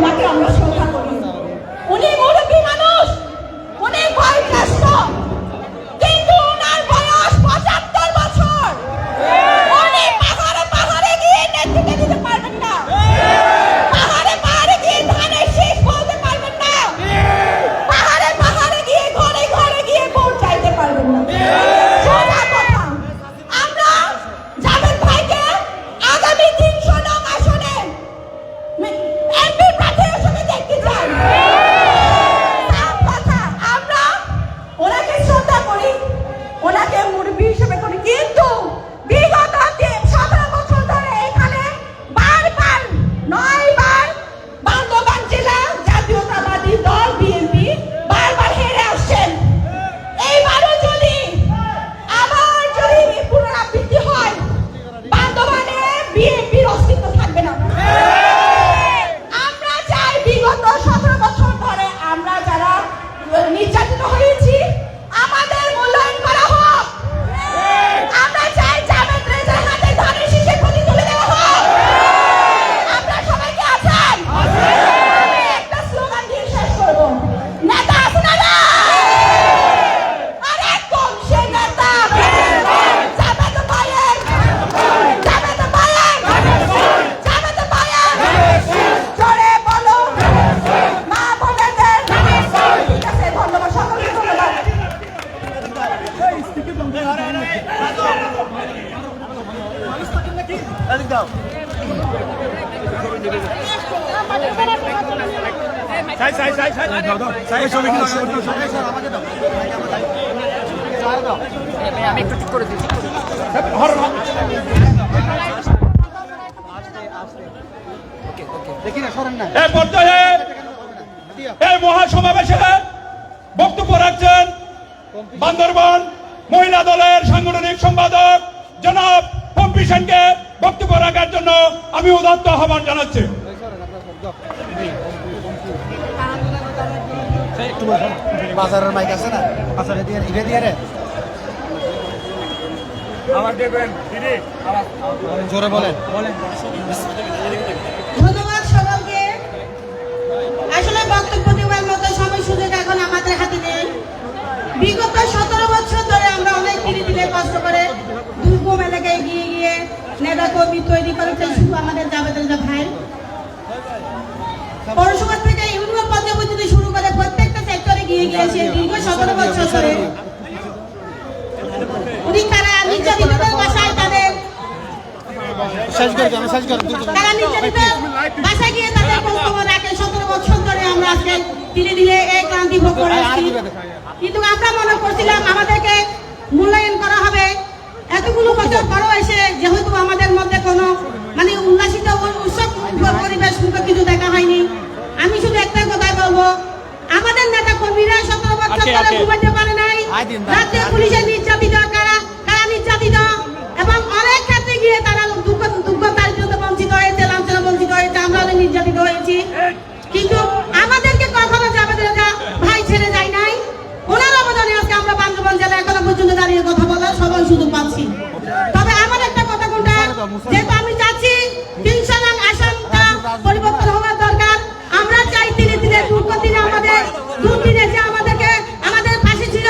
তাকে সাই সাই সাই সাই। সাই ছবি কি আমি একটু ঠিক করে দিচ্ছি দেখি না সরেন না। এই পর্যায়ে এই মহাসমাবেশে বক্তব্য রাখছেন বান্দরবান মহিলা দলের সাংগঠনিক সম্পাদক জনাব পম্পি সেনকে। বক্তব্য রাখার জন্য আমি উদাত্ত আহ্বান জানাচ্ছি। বাজারের মাইক আছে না? দিয়ে ইভে দিয়ে রে। আমার দেখবেন দিদি। জোরে বলেন। ধন্যবাদ সকলকে। আসলে বক্তব্য দেওয়ার মতো সময় সুযোগ এখন আমাদের হাতে নেই। বিগত সতেরো বছর ধরে আমরা অনেক ধীরে ধীরে কষ্ট করে দুর্গম এলাকায় গিয়ে গিয়ে নেতা কর্মী তৈরি শুধু আমাদের ভাই। পৌরসভা থেকে ইউনিয়ন পর্যায়ে পর্যন্ত শুরু করে প্রত্যেকটা সেক্টরে গিয়ে গিয়েছে দীর্ঘ সতেরো বছর ধরে। উনি নির্যাতিতদের বাসায় তাদের তারা নির্যাতিত বাসায় গিয়ে তাদের খোঁজখবর রাখে। সতেরো বছর ধরে আমরা আজকে ধীরে ধীরে এই ক্লান্তি ভোগ করে আসছি। কিন্তু আমরা মনে করছিলাম আমাদেরকে মূল্যায়ন করা হবে। এতগুলো বছর পরও এসে যেহেতু আমাদের মধ্যে কোনো মানে উল্লাসিত উৎসব পরিবেশ কিন্তু কিছু দেখা হয়নি। আমি শুধু একটা কথাই বলব আমাদের নেতা কর্মীরা সতেরো বছর ধরে ঘুমাতে পারে নাই। রাজ্যের পুলিশের নির্যাতিত যেহেতু আমি চাচ্ছি তিনশো নং আসনটা পরিবর্তন হওয়ার দরকার আমরা চাই ধীরে ধীরে দুর্গতিনে আমাদের দুর্দিনে যে আমাদেরকে আমাদের পাশে ছিল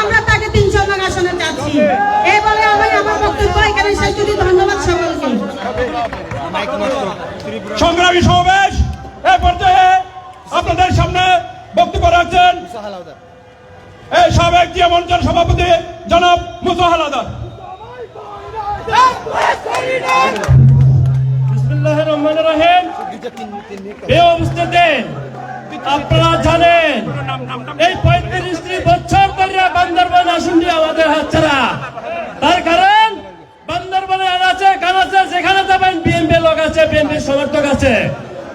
আমরা তাকে তিনশো নং আসনে চাচ্ছি। এই বলে আমি আমার বক্তব্য এখানে শেষ করি। ধন্যবাদ সকলকে। সংগ্রামী সমাবেশ এই পর্যায়ে আপনাদের সামনে বক্তব্য রাখছেন এই সাবেক জিয়া মঞ্চের সভাপতি জনাব মুসা তার কারণ, বান্দরবানে আছে কানাচে যেখানে যাবেন বিএনপি লোক আছে আছে।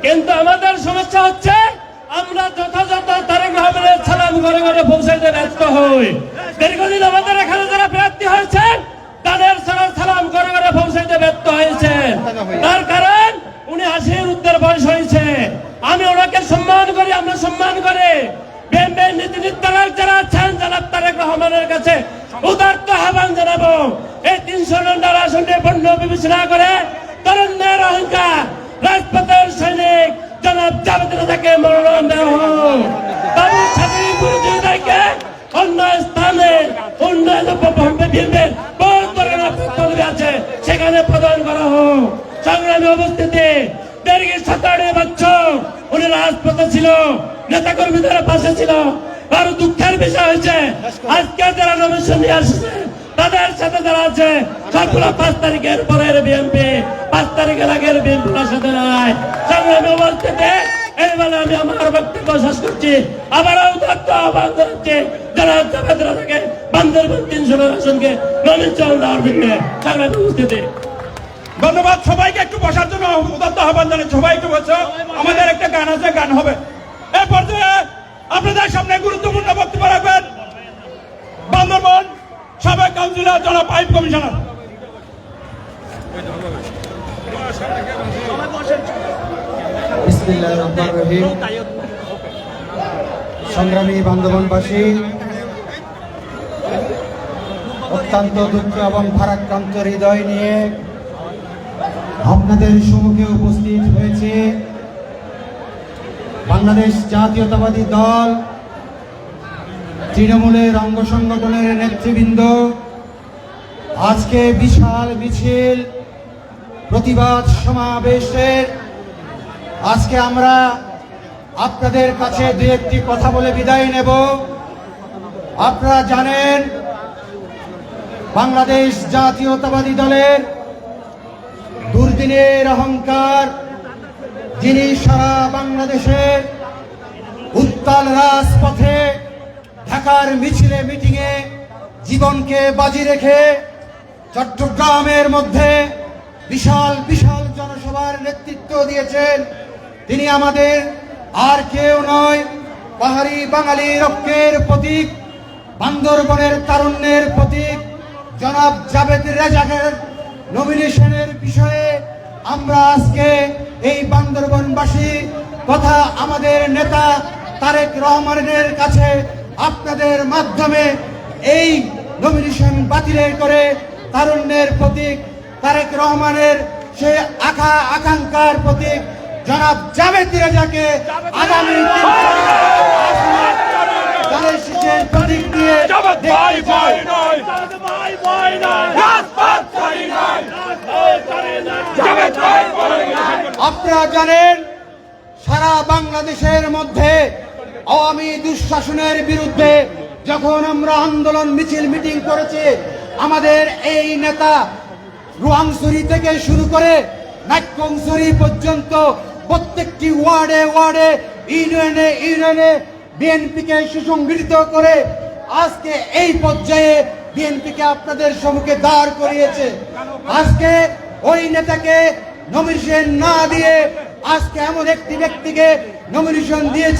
কিন্তু আমাদের সমস্যা হচ্ছে, আমরা যথাযথ তারেক রহমানের সালাম ঘরে ঘরে পৌঁছাইতে ব্যস্ত হই। দীর্ঘদিন আমাদের এখানে যারা প্রার্থী হয়েছেন তাদের সালাম সালাম ঘরে ঘরে পৌঁছাইতে ব্যর্থ হয়েছে তার কারণ উনি হাসির উত্তর বয়স হয়েছে আমি ওনাকে সম্মান করি আমরা সম্মান করে বিএনপি নীতি যারা আছেন জনাব তারেক রহমানের কাছে উদার্ত আহ্বান জানাব, এই তিনশো নম্বর আসনটি পণ্য বিবেচনা করে তরুণদের অহংকার, রাজপথের সৈনিক জনাব জাভেদ রাজাকে মনোনয়ন দেওয়া হোক। বিরোধীদেরকে অন্য স্থানে বহুত ধরনের আছে, সেখানে প্রদান করা হোক। সংগ্রামী উপস্থিতি দেড় সাতাড়ে বছর উনি রাজপথে ছিল নেতা কর্মীদের পাশে ছিল আর দুঃখের বিষয় হয়েছে, আজকে যারা নমিশন নিয়ে আসছে, তাদের সাথে যারা আছে, সবগুলো পাঁচ তারিখের পরের বিএনপি পাঁচ তারিখের আগের বিএনপি সাথে উপস্থিতি এইবেলা আমি আমার বক্তব্য শেষ করছি। আবারও দত্ত আহ্বান জানাচ্ছি, যারা জাভেদ রাজাকে বান্দরবান তিনশো আসনকে নমিশন দেওয়ার সংগ্রামী উপস্থিতি। ধন্যবাদ সবাইকে, একটু বসার জন্য উদাত্ত আহ্বান জানাই, সবাই একটু আমাদের একটা গান আছে, গান হবে এই পর্যায়ে আপনাদের সামনে গুরুত্বপূর্ণ বক্তব্য রাখবেন বান্দরবন সাবেক কাউন্সিলর, জনাব পাইপ কমিশনার। সংগ্রামী বান্ধবনবাসী, অত্যন্ত দুঃখ এবং ভারাক্রান্ত হৃদয় নিয়ে আপনাদের সম্মুখে উপস্থিত হয়েছে বাংলাদেশ জাতীয়তাবাদী দল, তৃণমূলের অঙ্গ সংগঠনের নেতৃবৃন্দ আজকে বিশাল মিছিল, প্রতিবাদ সমাবেশের আজকে আমরা আপনাদের কাছে দু একটি কথা বলে বিদায় নেব। আপনারা জানেন, বাংলাদেশ জাতীয়তাবাদী দলের দুর্দিনের অহংকার, যিনি সারা বাংলাদেশের উত্তাল রাজপথে ঢাকার মিছিলে মিটিংয়ে জীবনকে বাজি রেখে চট্টগ্রামের মধ্যে বিশাল বিশাল জনসভার নেতৃত্ব দিয়েছেন। তিনি আমাদের আর কেউ নয়, পাহাড়ি বাঙালি রক্তের প্রতীক, বান্দরবনের তারুণ্যের প্রতীক, জনাব জাভেদ রেজাকের নমিনেশনের বিষয়ে আমরা আজকে এই বান্দরবনবাসী কথা আমাদের নেতা তারেক রহমানের কাছে আপনাদের মাধ্যমে এই নমিনেশন বাতিলের করে তারুণ্যের প্রতীক তারেক রহমানের সে আখা আকাঙ্ক্ষার প্রতীক। জনাব জাভেদ রেজাকে আগামী প্রতীক দিয়ে আপনারা জানেন সারা বাংলাদেশের মধ্যে আওয়ামী দুঃশাসনের বিরুদ্ধে যখন আমরা আন্দোলন মিছিল মিটিং করেছি আমাদের এই নেতা রুয়াংসুরি থেকে শুরু করে নাট্যংসুরি পর্যন্ত প্রত্যেকটি ওয়ার্ডে ওয়ার্ডে, ইউনিয়নে ইউনিয়নে বিএনপিকে সুসংগঠিত করে আজকে এই পর্যায়ে বিএনপিকে আপনাদের সম্মুখে দাঁড় করিয়েছে। আজকে ওই নেতাকে নমিনেশন না দিয়ে আজকে এমন একটি ব্যক্তিকে নমিনেশন দিয়েছে।